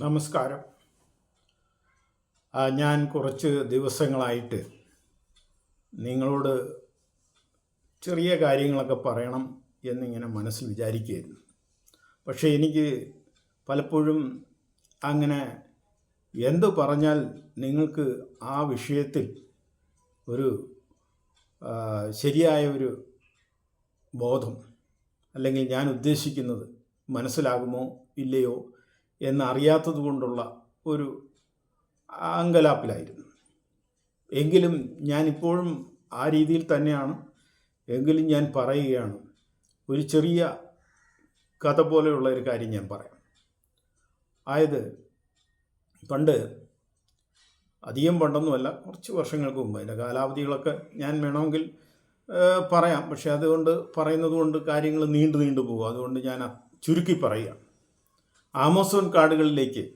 നമസ്കാരം. ഞാൻ കുറച്ച് ദിവസങ്ങളായിട്ട് നിങ്ങളോട് ചെറിയ കാര്യങ്ങളൊക്കെ പറയണം എന്നിങ്ങനെ മനസ്സിൽ വിചാരിക്കുകയായിരുന്നു. പക്ഷേ എനിക്ക് പലപ്പോഴും അങ്ങനെ എന്ത് പറഞ്ഞാൽ നിങ്ങൾക്ക് ആ വിഷയത്തിൽ ഒരു ശരിയായ ഒരു ബോധം അല്ലെങ്കിൽ ഞാൻ ഉദ്ദേശിക്കുന്നത് മനസ്സിലാകുമോ ഇല്ലയോ എന്നറിയാത്തത് കൊണ്ടുള്ള ഒരു അങ്കലാപ്പിലായിരുന്നു. എങ്കിലും ഞാനിപ്പോഴും ആ രീതിയിൽ തന്നെയാണ്. എങ്കിലും ഞാൻ പറയുകയാണ് ഒരു ചെറിയ കഥ പോലെയുള്ള ഒരു കാര്യം ഞാൻ പറയാം. ആയത് പണ്ട് അധികം പണ്ടൊന്നുമല്ല കുറച്ച് വർഷങ്ങൾക്ക് മുമ്പ് അതിന്റെ കാലാവധികളൊക്കെ ഞാൻ വേണമെങ്കിൽ പറയാം. പക്ഷേ അതുകൊണ്ട് പറയുന്നത് കൊണ്ട് കാര്യങ്ങൾ നീണ്ടു നീണ്ടു പോകും. അതുകൊണ്ട് ഞാൻ ചുരുക്കി പറയുകയാണ്. ആമസോൺ കാടുകളിലേക്ക്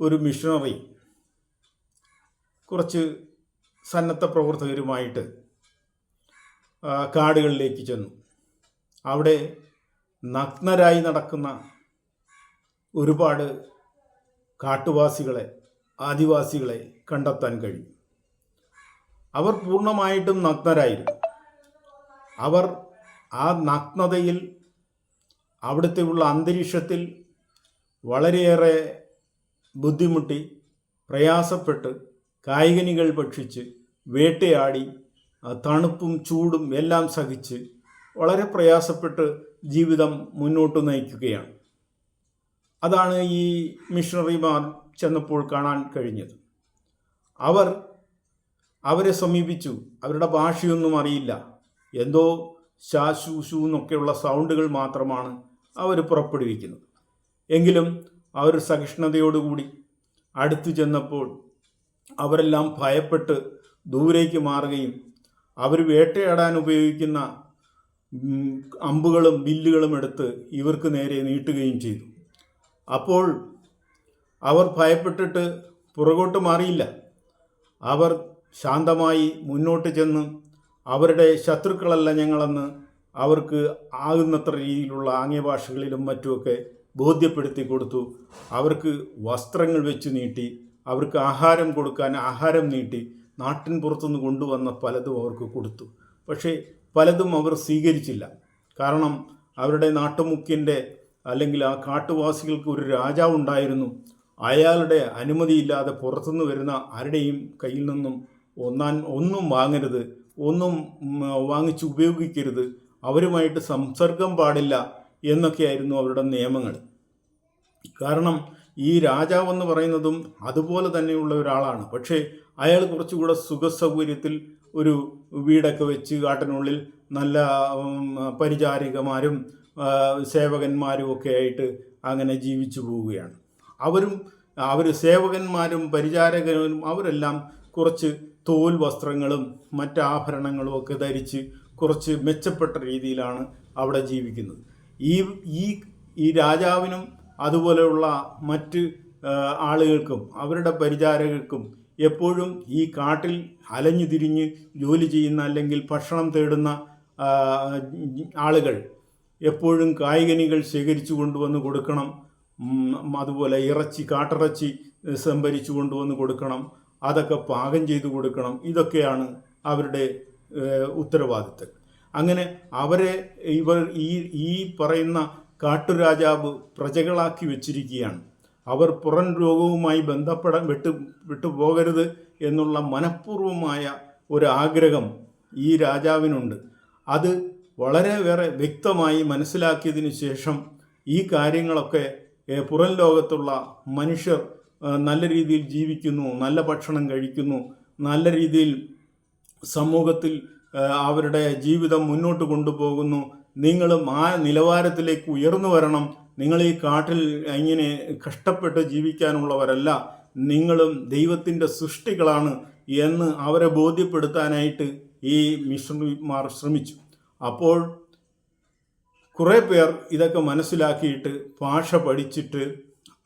ഒരു മിഷണറി കുറച്ച് സന്നദ്ധ പ്രവർത്തകരുമായിട്ട് കാടുകളിലേക്ക് ചെന്നു. അവിടെ നഗ്നരായി നടക്കുന്ന ഒരുപാട് കാട്ടുവാസികളെ ആദിവാസികളെ കണ്ടെത്താൻ കഴിയും. അവർ പൂർണമായിട്ടും നഗ്നരായിരുന്നു. അവർ ആ നഗ്നതയിൽ അവിടുത്തെ ഉള്ള അന്തരീക്ഷത്തിൽ വളരെയേറെ ബുദ്ധിമുട്ടി പ്രയാസപ്പെട്ട് കായികനികൾ ഭക്ഷിച്ച് വേട്ടയാടി തണുപ്പും ചൂടും എല്ലാം സഹിച്ച് വളരെ പ്രയാസപ്പെട്ട് ജീവിതം മുന്നോട്ട് നയിക്കുകയാണ്. അതാണ് ഈ മിഷണറിമാർ ചെന്നപ്പോൾ കാണാൻ കഴിഞ്ഞത്. അവർ അവരെ സമീപിച്ചു. അവരുടെ ഭാഷയൊന്നും അറിയില്ല. എന്തോ ശാശൂശു എന്നൊക്കെയുള്ള സൗണ്ടുകൾ മാത്രമാണ് അവർ പുറപ്പെടുവിക്കുന്നത്. എങ്കിലും അവർ സഹിഷ്ണുതയോടുകൂടി അടുത്തു ചെന്നപ്പോൾ അവരെല്ലാം ഭയപ്പെട്ട് ദൂരേക്ക് മാറുകയും അവർ വേട്ടയാടാൻ ഉപയോഗിക്കുന്ന അമ്പുകളും ബില്ലുകളും എടുത്ത് ഇവർക്ക് നേരെ നീട്ടുകയും ചെയ്തു. അപ്പോൾ അവർ ഭയപ്പെട്ടിട്ട് പുറകോട്ട് മാറിയില്ല. അവർ ശാന്തമായി മുന്നോട്ട് ചെന്ന് അവരുടെ ശത്രുക്കളല്ല ഞങ്ങളെന്ന് അവർക്ക് ആകുന്നത്ര രീതിയിലുള്ള ആംഗ്യ ഭാഷകളിലും മറ്റുമൊക്കെ ബോധ്യപ്പെടുത്തി കൊടുത്തു. അവർക്ക് വസ്ത്രങ്ങൾ വെച്ച് നീട്ടി അവർക്ക് ആഹാരം കൊടുക്കാൻ ആഹാരം നീട്ടി നാട്ടിൻ പുറത്തുനിന്ന് കൊണ്ടുവന്ന പലതും അവർക്ക് കൊടുത്തു. പക്ഷേ പലതും അവർ സ്വീകരിച്ചില്ല. കാരണം അവരുടെ നാട്ടുമുക്കിന്റെ അല്ലെങ്കിൽ ആ കാട്ടുവാസികൾക്ക് ഒരു രാജാവ് ഉണ്ടായിരുന്നു. അയാളുടെ അനുമതിയില്ലാതെ പുറത്തുനിന്ന് വരുന്ന ആരുടെയും കയ്യിൽ നിന്നും ഒന്നാൻ ഒന്നും വാങ്ങരുത് ഒന്നും വാങ്ങിച്ച് ഉപയോഗിക്കരുത് അവരുമായിട്ട് സംസർഗം പാടില്ല എന്നൊക്കെയായിരുന്നു അവരുടെ നിയമങ്ങൾ. കാരണം ഈ രാജാവ് എന്ന് പറയുന്നതും അതുപോലെ തന്നെയുള്ള ഒരാളാണ്. പക്ഷേ അയാൾ കുറച്ചുകൂടെ സുഖസൗകര്യത്തിൽ ഒരു വീടൊക്കെ വെച്ച് കാട്ടിനുള്ളിൽ നല്ല പരിചാരികമാരും സേവകന്മാരും ഒക്കെ ആയിട്ട് അങ്ങനെ ജീവിച്ചു പോവുകയാണ്. അവരും അവർ സേവകന്മാരും പരിചാരകരും അവരെല്ലാം കുറച്ച് തോൽ വസ്ത്രങ്ങളും മറ്റാഭരണങ്ങളും ഒക്കെ ധരിച്ച് കുറച്ച് മെച്ചപ്പെട്ട രീതിയിലാണ് അവിടെ ജീവിക്കുന്നത്. ഈ ഈ ഈ രാജാവിനും അതുപോലെയുള്ള മറ്റ് ആളുകൾക്കും അവരുടെ പരിചാരകർക്കും എപ്പോഴും ഈ കാട്ടിൽ അലഞ്ഞു തിരിഞ്ഞ് ജോലി ചെയ്യുന്ന അല്ലെങ്കിൽ ഭക്ഷണം തേടുന്ന ആളുകൾ എപ്പോഴും കായികനികൾ ശേഖരിച്ചു കൊണ്ടുവന്ന് കൊടുക്കണം. അതുപോലെ ഇറച്ചി കാട്ടിറച്ചി സംഭരിച്ചു കൊണ്ടുവന്ന് കൊടുക്കണം. അതൊക്കെ പാകം ചെയ്തു കൊടുക്കണം. ഇതൊക്കെയാണ് അവരുടെ ഏഹ്, ഉത്തരവാദിത്തം. അങ്ങനെ അവരെ ഇവർ ഈ ഈ പറയുന്ന കാട്ടുരാജാവ് പ്രജകളാക്കി വെച്ചിരിക്കുകയാണ്. അവർ പുറം രോഗവുമായി ബന്ധപ്പെടാൻ വിട്ടു വിട്ടുപോകരുത് എന്നുള്ള മനഃപൂർവമായ ഒരു ആഗ്രഹം ഈ രാജാവിനുണ്ട്. അത് വളരെ വേറെ വ്യക്തമായി മനസ്സിലാക്കിയതിനു ശേഷം ഈ കാര്യങ്ങളൊക്കെ പുറം ലോകത്തുള്ള മനുഷ്യർ നല്ല രീതിയിൽ ജീവിക്കുന്നു നല്ല ഭക്ഷണം കഴിക്കുന്നു നല്ല രീതിയിൽ സമൂഹത്തിൽ അവരുടെ ജീവിതം മുന്നോട്ട് കൊണ്ടുപോകുന്നു. നിങ്ങളും ആ നിലവാരത്തിലേക്ക് ഉയർന്നു വരണം. നിങ്ങൾ ഈ കാട്ടിൽ ഇങ്ങനെ കഷ്ടപ്പെട്ട് ജീവിക്കാനുള്ളവരല്ല. നിങ്ങളും ദൈവത്തിന്റെ സൃഷ്ടികളാണ് എന്ന് അവരെ ബോധ്യപ്പെടുത്താനായിട്ട് ഈ മിഷണറിമാർ ശ്രമിച്ചു. അപ്പോൾ കുറേ പേർ ഇതൊക്കെ മനസ്സിലാക്കിയിട്ട് ഭാഷ പഠിച്ചിട്ട്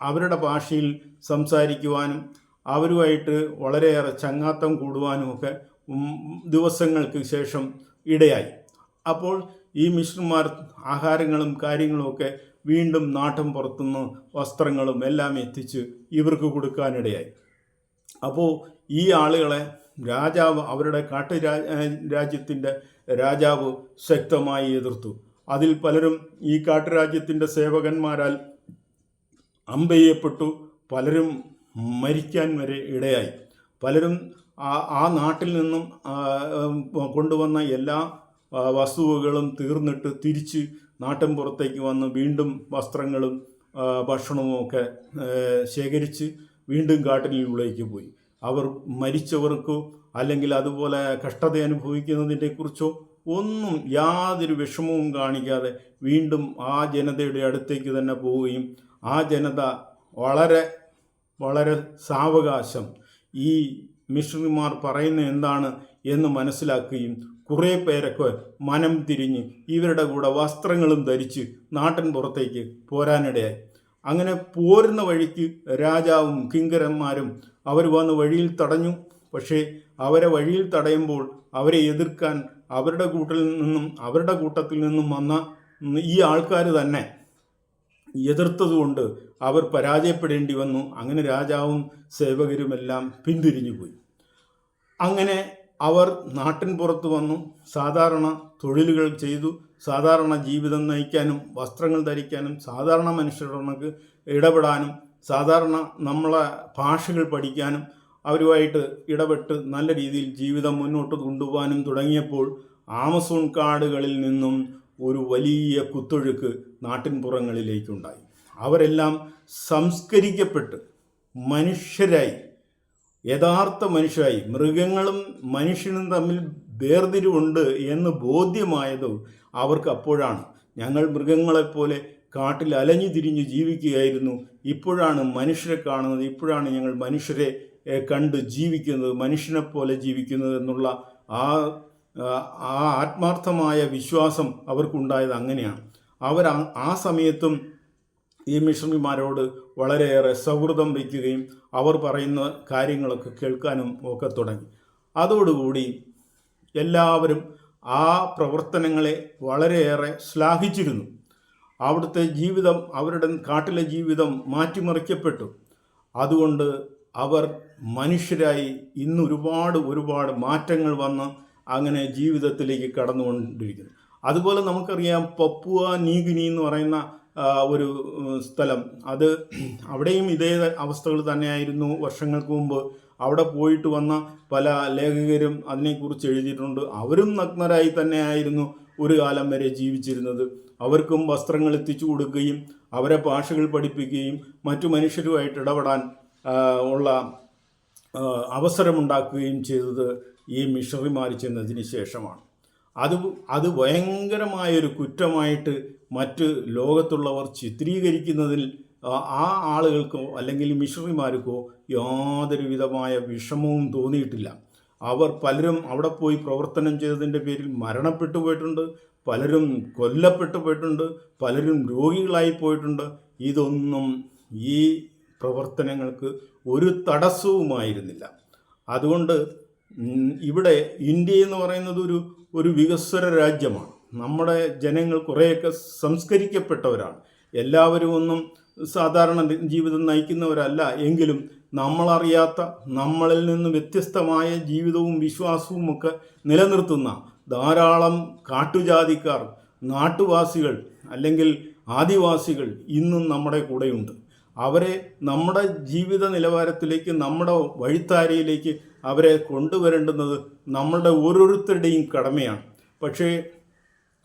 അവരുടെ ഭാഷയിൽ സംസാരിക്കുവാനും അവരുമായിട്ട് വളരെയേറെ ചങ്ങാത്തം കൂടുവാനുമൊക്കെ ഉം, ദിവസങ്ങൾക്ക് ശേഷം ഇടയായി. അപ്പോൾ ഈ മിഷണർമാർ ആഹാരങ്ങളും കാര്യങ്ങളുമൊക്കെ വീണ്ടും നാട്ടും പുറത്തുനിന്ന് വസ്ത്രങ്ങളും എല്ലാം എത്തിച്ച് ഇവർക്ക് കൊടുക്കാനിടയായി. അപ്പോൾ ഈ ആളുകളെ രാജാവ് അവരുടെ കാട്ടു രാജ്യത്തിന്റെ രാജാവ് ശക്തമായി എതിർത്തു. അതിൽ പലരും ഈ കാട്ടുരാജ്യത്തിന്റെ സേവകന്മാരാൽ അമ്പെയ്യപ്പെട്ടു. പലരും മരിക്കാൻ വരെ ഇടയായി. പലരും ആ ആ നാട്ടിൽ നിന്നും കൊണ്ടുവന്ന എല്ലാ വസ്തുവകളും തീർന്നിട്ട് തിരിച്ച് നാട്ടിൻ പുറത്തേക്ക് വന്ന് വീണ്ടും വസ്ത്രങ്ങളും ഭക്ഷണവും ഒക്കെ ശേഖരിച്ച് വീണ്ടും കാട്ടിനുള്ളിലേക്ക് പോയി. അവർ മരിച്ചവർക്കോ അല്ലെങ്കിൽ അതുപോലെ കഷ്ടത അനുഭവിക്കുന്നതിനെ കുറിച്ചോ ഒന്നും യാതൊരു വിഷമവും കാണിക്കാതെ വീണ്ടും ആ ജനതയുടെ അടുത്തേക്ക് തന്നെ പോവുകയും ആ ജനത വളരെ വളരെ സാവകാശം ഈ മിഷണറിമാർ പറയുന്നത് എന്താണ് എന്ന് മനസ്സിലാക്കുകയും കുറേ പേരൊക്കെ മനം തിരിഞ്ഞ് ഇവരുടെ കൂടെ വസ്ത്രങ്ങളും ധരിച്ച് നാട്ടിൻ പുറത്തേക്ക് പോരാനിടയായി. അങ്ങനെ പോരുന്ന വഴിക്ക് രാജാവും കിങ്കരന്മാരും അവർ വന്ന് വഴിയിൽ തടഞ്ഞു. പക്ഷേ അവരെ വഴിയിൽ തടയുമ്പോൾ അവരെ എതിർക്കാൻ അവരുടെ കൂട്ടിൽ നിന്നും അവരുടെ കൂട്ടത്തിൽ നിന്നും വന്ന ഈ ആൾക്കാർ തന്നെ എതിർത്തതുകൊണ്ട് അവർ പരാജയപ്പെടേണ്ടി വന്നു. അങ്ങനെ രാജാവും സേവകരുമെല്ലാം പിന്തിരിഞ്ഞു പോയി. അങ്ങനെ അവർ നാട്ടിൻ പുറത്ത് വന്നു. സാധാരണ തൊഴിലുകൾ ചെയ്തു. സാധാരണ ജീവിതം നയിക്കാനും വസ്ത്രങ്ങൾ ധരിക്കാനും സാധാരണ മനുഷ്യർക്ക് ഇടപെടാനും സാധാരണ നമ്മളെ ഭാഷകൾ പഠിക്കാനും അവരുമായിട്ട് ഇടപെട്ട് നല്ല രീതിയിൽ ജീവിതം മുന്നോട്ട് കൊണ്ടുപോകാനും തുടങ്ങിയപ്പോൾ ആമസോൺ കാടുകളിൽ നിന്നും ഒരു വലിയ കുത്തൊഴുക്ക് നാട്ടിൻപുറങ്ങളിലേക്കുണ്ടായി. അവരെല്ലാം സംസ്കരിക്കപ്പെട്ട് മനുഷ്യരായി. യഥാർത്ഥ മനുഷ്യരായി. മൃഗങ്ങളും മനുഷ്യനും തമ്മിൽ വേർതിരിവുണ്ട് എന്ന് ബോധ്യമായത് അവർക്ക് അപ്പോഴാണ്. ഞങ്ങൾ മൃഗങ്ങളെപ്പോലെ കാട്ടിൽ അലഞ്ഞു തിരിഞ്ഞ് ജീവിക്കുകയായിരുന്നു. ഇപ്പോഴാണ് മനുഷ്യരെ കാണുന്നത്. ഇപ്പോഴാണ് ഞങ്ങൾ മനുഷ്യരെ കണ്ട് ജീവിക്കുന്നത് മനുഷ്യനെ പോലെ ജീവിക്കുന്നത് എന്നുള്ള ആ ആ- ആത്മാർത്ഥമായ വിശ്വാസം അവർക്കുണ്ടായത് അങ്ങനെയാണ്. അവർ ആ സമയത്തും ഈ മിഷണറിമാരോട് വളരെയേറെ സൗഹൃദം വയ്ക്കുകയും അവർ പറയുന്ന കാര്യങ്ങളൊക്കെ കേൾക്കാനും ഒക്കെ തുടങ്ങി. അതോടുകൂടി എല്ലാവരും ആ പ്രവർത്തനങ്ങളെ വളരെയേറെ ശ്ലാഘിച്ചിരുന്നു. അവിടുത്തെ ജീവിതം അവരുടെ കാട്ടിലെ ജീവിതം മാറ്റിമറിക്കപ്പെട്ടു. അതുകൊണ്ട് അവർ മനുഷ്യരായി ഇന്ന് ഒരുപാട് ഒരുപാട് മാറ്റങ്ങൾ വന്ന് അങ്ങനെ ജീവിതത്തിലേക്ക് കടന്നുകൊണ്ടിരിക്കുന്നു. അതുപോലെ നമുക്കറിയാം പപ്പുവ നീഗിനി എന്ന് പറയുന്ന ഒരു സ്ഥലം. അത് അവിടെയും ഇതേ അവസ്ഥകൾ തന്നെയായിരുന്നു വർഷങ്ങൾക്ക് മുമ്പ്. അവിടെ പോയിട്ട് വന്ന പല ലേഖകരും അതിനെക്കുറിച്ച് എഴുതിയിട്ടുണ്ട്. അവരും നഗ്നരായി തന്നെയായിരുന്നു ഒരു കാലം വരെ ജീവിച്ചിരുന്നത്. അവർക്കും വസ്ത്രങ്ങൾ എത്തിച്ചു കൊടുക്കുകയും അവരെ ഭാഷകൾ പഠിപ്പിക്കുകയും മറ്റു മനുഷ്യരുമായിട്ട് ഇടപെടാൻ ഉള്ള അവസരമുണ്ടാക്കുകയും ചെയ്തത് ഈ മിഷണറിമാർ ചെന്നതിന് ശേഷമാണ്. അത് അത് ഭയങ്കരമായൊരു കുറ്റമായിട്ട് മറ്റ് ലോകത്തുള്ളവർ ചിത്രീകരിക്കുന്നതിൽ ആ- ആളുകൾക്കോ അല്ലെങ്കിൽ മിഷണറിമാർക്കോ യാതൊരു വിധമായ വിഷമവും തോന്നിയിട്ടില്ല. അവർ പലരും അവിടെ പോയി പ്രവർത്തനം ചെയ്തതിന്റെ പേരിൽ മരണപ്പെട്ടു പോയിട്ടുണ്ട് പലരും കൊല്ലപ്പെട്ടു പോയിട്ടുണ്ട് പലരും രോഗികളായി പോയിട്ടുണ്ട്. ഇതൊന്നും ഈ പ്രവർത്തനങ്ങൾക്ക് ഒരു തടസ്സവുമായിരുന്നില്ല. അതുകൊണ്ട് ഇവിടെ ഇന്ത്യ എന്ന് പറയുന്നത് ഒരു ഒരു വികസ്വര രാജ്യമാണ്. നമ്മുടെ ജനങ്ങൾ കുറേയൊക്കെ സംസ്കരിക്കപ്പെട്ടവരാണ്. എല്ലാവരും ഒന്നും സാധാരണ ജീവിതം നയിക്കുന്നവരല്ല. എങ്കിലും നമ്മളറിയാത്ത നമ്മളിൽ നിന്ന് വ്യത്യസ്തമായ ജീവിതവും വിശ്വാസവും ഒക്കെ നിലനിർത്തുന്ന ധാരാളം കാട്ടുജാതിക്കാർ നാട്ടുവാസികൾ അല്ലെങ്കിൽ ആദിവാസികൾ ഇന്നും നമ്മുടെ കൂടെയുണ്ട്. അവരെ നമ്മുടെ ജീവിത നിലവാരത്തിലേക്ക് നമ്മുടെ വഴിത്താരയിലേക്ക് അവരെ കൊണ്ടുവരേണ്ടുന്നത് നമ്മളുടെ ഓരോരുത്തരുടെയും കടമയാണ്. പക്ഷേ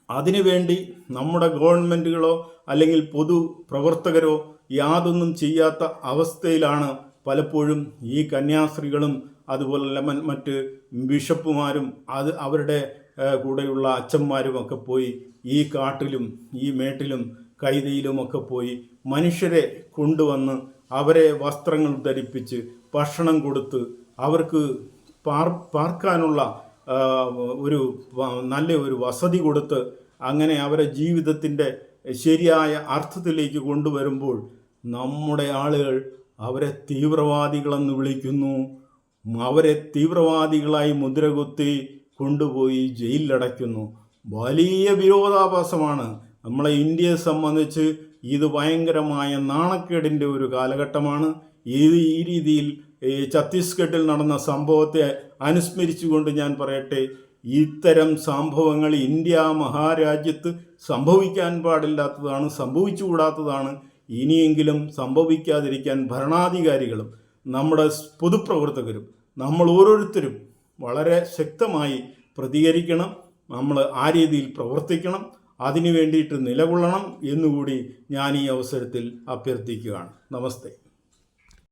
അതിനുവേണ്ടി നമ്മുടെ ഗവൺമെന്റുകളോ അല്ലെങ്കിൽ പൊതു പ്രവർത്തകരോ യാതൊന്നും ചെയ്യാത്ത അവസ്ഥയിലാണ് പലപ്പോഴും ഈ കന്യാസ്ത്രീകളും അതുപോലെ മറ്റ് ബിഷപ്പുമാരും അത് അവരുടെ കൂടെയുള്ള അച്ഛന്മാരും ഒക്കെ പോയി ഈ കാട്ടിലും ഈ മേട്ടിലും കൈതയിലുമൊക്കെ പോയി മനുഷ്യരെ കൊണ്ടുവന്ന് അവരെ വസ്ത്രങ്ങൾ ധരിപ്പിച്ച് ഭക്ഷണം കൊടുത്ത് അവർക്ക് പാർ പാർക്കാനുള്ള ഒരു നല്ല ഒരു വസതി കൊടുത്ത് അങ്ങനെ അവരെ ജീവിതത്തിന്റെ ശരിയായ അർത്ഥത്തിലേക്ക് കൊണ്ടുവരുമ്പോൾ നമ്മുടെ ആളുകൾ അവരെ തീവ്രവാദികളെന്ന് വിളിക്കുന്നു. അവരെ തീവ്രവാദികളായി മുദ്രകുത്തി കൊണ്ടുപോയി ജയിലിലടയ്ക്കുന്നു. വലിയ വിരോധാഭാസമാണ്. നമ്മളെ ഇന്ത്യയെ സംബന്ധിച്ച് ഇത് ഭയങ്കരമായ നാണക്കേടിന്റെ ഒരു കാലഘട്ടമാണ്. ഈ രീതിയിൽ ഈ ഛത്തീസ്ഗഡിൽ നടന്ന സംഭവത്തെ അനുസ്മരിച്ചുകൊണ്ട് ഞാൻ പറയട്ടെ ഇത്തരം സംഭവങ്ങൾ ഇന്ത്യ മഹാരാജ്യത്ത് സംഭവിക്കാൻ പാടില്ലാത്തതാണ് സംഭവിച്ചുകൂടാത്തതാണ്. ഇനിയെങ്കിലും സംഭവിക്കാതിരിക്കാൻ ഭരണാധികാരികളും നമ്മുടെ പൊതുപ്രവർത്തകരും നമ്മൾ ഓരോരുത്തരും വളരെ ശക്തമായി പ്രതികരിക്കണം നമ്മൾ ആ രീതിയിൽ പ്രവർത്തിക്കണം അതിനു വേണ്ടിയിട്ട് നിലകൊള്ളണം എന്നുകൂടി ഞാൻ ഈ അവസരത്തിൽ അഭ്യർത്ഥിക്കുകയാണ്. നമസ്തേ.